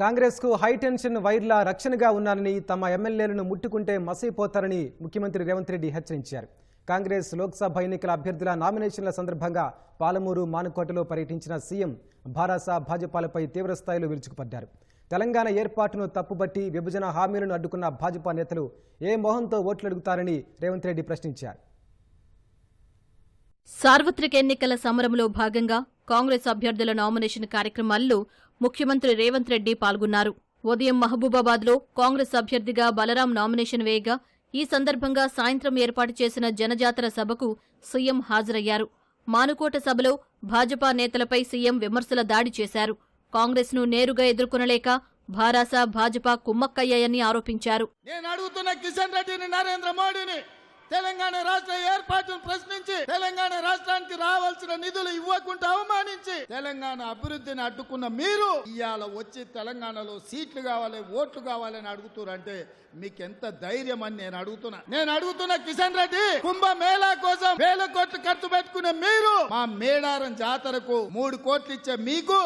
కాంగ్రెస్కు హైటెన్షన్ వైర్ల రక్షణగా ఉన్నారని తమ ఎమ్మెల్యేలను ముట్టుకుంటే మసైపోతారని ముఖ్యమంత్రి రేవంత్ రెడ్డి హెచ్చరించారు. కాంగ్రెస్ లోక్సభ ఎన్నికల అభ్యర్థుల నామినేషన్ల సందర్భంగా పాలమూరు మానుకోటలో పర్యటించిన సీఎం భారాసా భాజపాలపై తీవ్రస్థాయిలో విరుచుకుపడ్డారు. తెలంగాణ ఏర్పాటును తప్పుబట్టి విభజన హామీలను అడ్డుకున్న భాజపా నేతలు ఏ మొహంతో ఓట్లు అడుగుతారని రేవంత్ రెడ్డి ప్రశ్నించారు. సార్వత్రిక ఎన్నికల సమరంలో భాగంగా కాంగ్రెస్ అభ్యర్థుల నామినేషన్ కార్యక్రమాల్లో ముఖ్యమంత్రి రేవంత్ రెడ్డి పాల్గొన్నారు. ఉదయం మహబూబాబాద్లో కాంగ్రెస్ అభ్యర్థిగా బలరాం నామినేషన్ వేయగా ఈ సందర్భంగా సాయంత్రం ఏర్పాటు చేసిన జనజాతర సభకు సీఎం హాజరయ్యారు. మానుకోట సభలో భాజపా నేతలపై సీఎం విమర్శల దాడి చేశారు. కాంగ్రెస్ను నేరుగా ఎదుర్కొనలేక భారాస భాజపా కుమ్మక్కయ్యాయని ఆరోపించారు. నేను అడుగుతున్న కిషన్ రెడ్డిని నరేంద్ర మోడీని తెలంగాణ రాష్ట్ర ఏర్పాటును ప్రశ్నించి తెలంగాణ రాష్ట్రానికి రావాల్సిన నిధులు ఇవ్వకుండా అవమానించి తెలంగాణ అభివృద్ధిని అడ్డుకున్న మీరు ఇవాళ వచ్చి తెలంగాణలో సీట్లు కావాలి ఓట్లు కావాలని అడుగుతున్నారంటే మీకు ఎంత ధైర్యం అని నేను అడుగుతున్నా. నేను అడుగుతున్న కిషన్ రెడ్డి కుంభ మేళా కోసం వేల కోట్లు ఖర్చు పెట్టుకునే మీరు మా మేడారం జాతరకు మూడు కోట్లు ఇచ్చే మీకు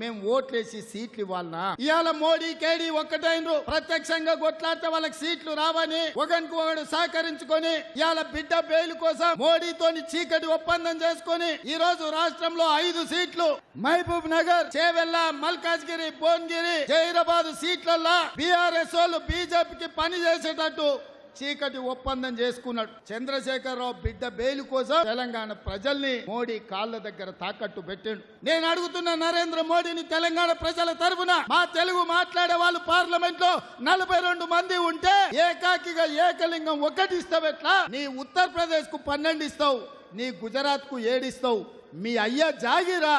మేము ఓట్లేసి సీట్లు ఇవ్వాలనా? ఇవాళ మోడీ కేడీ ఒక్కటైనరు ప్రత్యక్షంగా కొట్లాడితే వాళ్ళకి సీట్లు రావని ఒకరికి ఒకడు సహకరించుకొని ఇవాళ బిడ్డ బెయిల్ కోసం మోడీతోని చీకటి ఒప్పందం చేసుకొని ఈ రోజు రాష్ట్రంలో ఐదు సీట్లు. మహబూబ్ నగర్ చేవెల్ల మల్కాజ్గిరి భువనగిరి జైరాబాద్ సీట్లలో బీఆర్ఎస్ వాళ్ళు బీజేపీకి పని చేసేటట్టు చీకటి ఒప్పందం చేసుకున్నాడు. చంద్రశేఖరరావు బిడ్డ బెయిల్ కోసం తెలంగాణ ప్రజల్ని మోడీ కాళ్ళ దగ్గర తాకట్టు పెట్టాడు. నేను అడుగుతున్న నరేంద్ర మోడీని తెలంగాణ ప్రజల తరఫున మా తెలుగు మాట్లాడే వాళ్ళు పార్లమెంట్లో నలభై రెండు మంది ఉంటే ఏకాకిగా ఏకలింగం ఒకటి ఇస్తావు ఎట్లా? నీ ఉత్తరప్రదేశ్కు పన్నెండు ఇస్తావు నీ గుజరాత్కు ఏడిస్తావు మీ అయ్యా జాగిరా.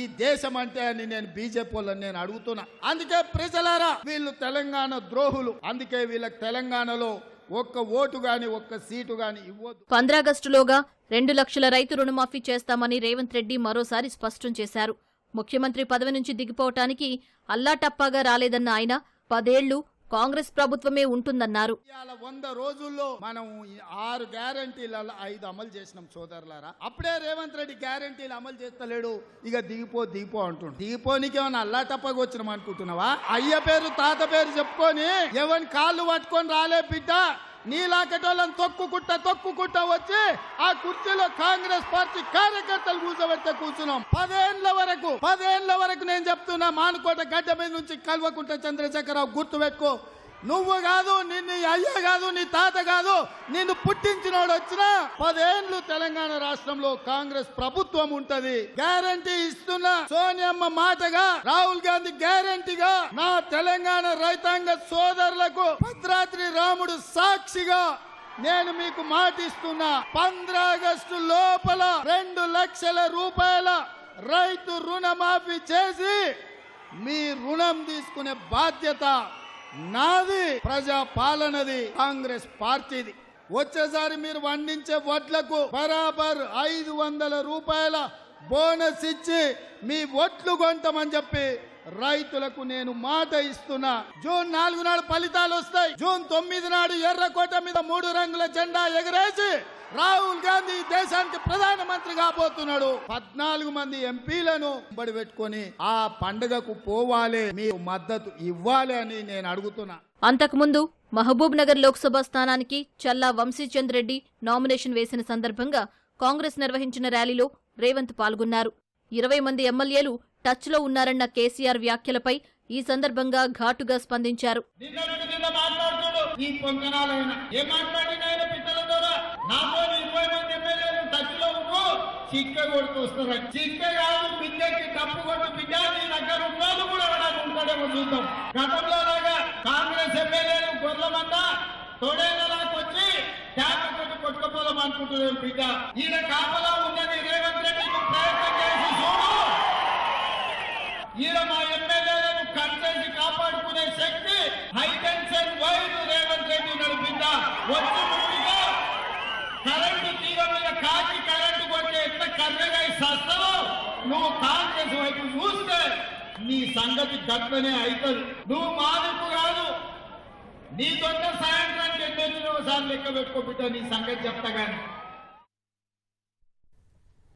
ఈ దేశం అంటే అని నేను బీజేపీ వాళ్ళని నేను అడుగుతున్నా. అందుకే ప్రజలారా వీళ్ళు తెలంగాణ ద్రోహులు. అందుకే వీళ్ళకి తెలంగాణలో ఒక్క ఓటు గాని ఒక్క సీటు గాని ఇవ్వద్దు. పంద్రాగస్టులోగా రెండు లక్షల రైతు రుణమాఫీ చేస్తామని రేవంత్ రెడ్డి మరోసారి స్పష్టం చేశారు. ముఖ్యమంత్రి పదవి నుంచి దిగిపోవటానికి అల్లాటప్పాగా రాలేదన్న ఆయన పదేళ్ళు కాంగ్రెస్ ప్రభుత్వమే ఉంటుందన్నారు. వంద రోజుల్లో మనం ఈ ఆరు గ్యారంటీలలో ఐదు అమలు చేసినాం సోదరులారా. అప్పుడే రేవంత్ రెడ్డి గ్యారంటీలు అమలు చేస్తలేడు. ఇక దిగిపో దిగిపో అంటుండు. దిగిపోనికి ఏమైనా అల్లా టప్పగా వచ్చినాం అనుకుంటున్నావా? అయ్య పేరు తాత పేరు చెప్పుకొని ఎవరిని కాళ్ళు పట్టుకొని రాలే బిడ్డ. నీలాకటోళ్ళని తొక్కుకుంట తొక్కుకుంట వచ్చి ఆ కుర్చీలో కాంగ్రెస్ పార్టీ కార్యకర్తలు కూర్చోబెడితే కూర్చున్నాం. పదేళ్ళ వరకు పదేళ్ళ వరకు నేను చెప్తున్నా మానుకోట గడ్డ మీద నుంచి కల్వకుంట చంద్రశేఖరరావు గుర్తు పెట్టుకో నువ్వు కాదు నిన్ను అయ్య కాదు నీ తాత కాదు నిన్ను పుట్టించినోడు వచ్చినా పదేండ్లు తెలంగాణ రాష్ట్రంలో కాంగ్రెస్ ప్రభుత్వం ఉంటది. గ్యారంటీ ఇస్తున్న సోనియమ్మ మాటగా రాహుల్ గాంధీ గ్యారంటీగా నా తెలంగాణ రైతాంగ సోదరులకు భద్రాద్రి రాముడు సాక్షిగా నేను మీకు మాటిస్తున్నా. ఆగస్టు లోపల రెండు లక్షల రూపాయల రైతు రుణమాఫీ చేసి మీ రుణం తీసుకునే బాధ్యత నాది ప్రజా పాలనది కాంగ్రెస్ పార్టీది. వచ్చేసారి మీరు వండించే వడ్లకు బరాబర్ ఐదు వందల రూపాయల బోనస్ ఇచ్చి మీ ఓట్లు కొంటామని చెప్పి రైతులకు నేను మాట ఇస్తున్నా. జూన్ నాలుగు నాడు ఫలితాలు వస్తాయి. జూన్ తొమ్మిది నాడు ఎర్రకోట మీద మూడు రంగుల జెండా ఎగరేసి రాహుల్ గాంధీ దేశానికి ప్రధానమంత్రి కాబోతున్నాడు. పద్నాలుగు మంది ఎంపీలను బడి పెట్టుకొని ఆ పండుగకు పోవాలి. మీరు మద్దతు ఇవ్వాలి అని నేను అడుగుతున్నా. అంతకుముందు మహబూబ్ నగర్ లోక్సభ స్థానానికి చల్లా వంశీచంద్ రెడ్డి నామినేషన్ వేసిన సందర్భంగా కాంగ్రెస్ నిర్వహించిన ర్యాలీలో రేవంత్ పాల్గొన్నారు. ఇరవై మంది ఎమ్మెల్యేలు టచ్లో ఉన్నారన్న కేసీఆర్ వ్యాఖ్యలపై ఈ సందర్భంగా ఘాటుగా స్పందించారు. గతంలో లాగా కాంగ్రెస్ ఎమ్మెల్యేలు తోడేళ్ళకి వచ్చి కొట్టుకోపోదాం అనుకుంటున్నాం బిడ్డ. ఈయన కాపలా ఉన్నది రేవంత్ రెడ్డి నువ్వు ప్రయత్నం చేసి చూడు ఈయన మా ఎమ్మెల్యేలను కట్టేసి కాపాడుకునే శక్తి high tension wire Revanth Reddy ఉన్నాడు బిడ్డ వచ్చి ముందుగా కరెంటు తీగ మీద కాకి కరెంటు కొట్టే ఎంత కర్రగా సస్తావు నువ్వు కాంగ్రెస్ వైపు చూస్తే నీ సంగతి గట్లనే అవుతుంది నువ్వు మాదిపు కాదు. నీ దొంగ సాయంత్రానికి ఎన్నొచ్చిన ఒకసారి లెక్క పెట్టుకో బిడ్డ నీ సంగతి చెప్తా కానీ